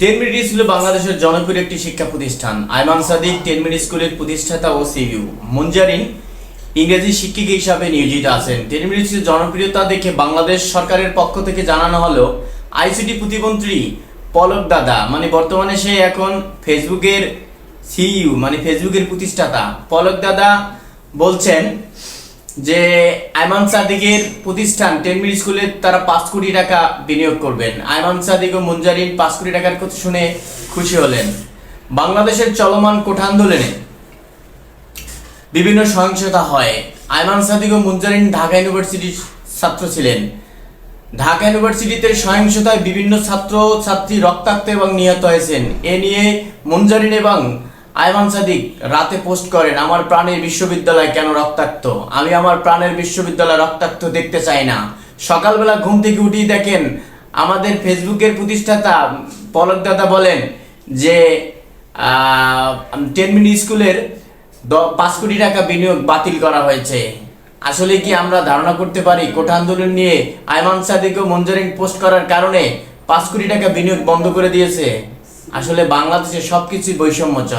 Ten minute school বাংলাদেশের জনপ্রিয় একটি শিক্ষা প্রতিষ্ঠান। আইমান সাদিক টেন মিনিট স্কুলের প্রতিষ্ঠাতা ও সিইউ মঞ্জারিন ইংরেজি শিক্ষিকা হিসাবে নিয়োজিত আছেন। টেন মিনিট স্কুলের জনপ্রিয়তা দেখে বাংলাদেশ সরকারের পক্ষ থেকে জানানো হলো, আইসিটি প্রতিমন্ত্রী পলক দাদা মানে বর্তমানে সে এখন ফেসবুকের সিইউ মানে ফেসবুকের প্রতিষ্ঠাতা। পলক দাদা বলছেন যে আইমান সাদিকের প্রতিষ্ঠান টেন মিনিট স্কুলে তারা পাঁচ কোটি টাকা বিনিয়োগ করবেন। আইমান সাদিক ও মুঞ্জারিন পাঁচ কোটি টাকার কথা শুনে খুশি হলেন। বাংলাদেশের চলমান কোঠা আন্দোলনে বিভিন্ন সহিংসতা হয়। আইমান সাদিক ও মুঞ্জারিন ঢাকা ইউনিভার্সিটির ছাত্র ছিলেন। ঢাকা ইউনিভার্সিটিতে সহিংসতায় বিভিন্ন ছাত্র ছাত্রী রক্তাক্ত এবং নিহত হয়েছেন। এ নিয়ে মুঞ্জারিন এবং আয়মান সাদিক রাতে পোস্ট করেন, আমার প্রাণের বিশ্ববিদ্যালয় কেন রক্তাক্ত? আমি আমার প্রাণের বিশ্ববিদ্যালয় রক্তাক্ত দেখতে চাই না। সকালবেলা ঘুম থেকে উঠেই দেখেন, আমাদের ফেসবুকের প্রতিষ্ঠাতা পলক দাদা বলেন যে টেন মিনিট স্কুলের পাঁচ কোটি টাকা বিনিয়োগ বাতিল করা হয়েছে। আসলে কি আমরা ধারণা করতে পারি কোঠা আন্দোলন নিয়ে আইমান সাদিক ও পোস্ট করার কারণে পাঁচ কোটি টাকা বিনিয়োগ বন্ধ করে দিয়েছে? আসলে বাংলাদেশে সবকিছুই বৈষম্য চলে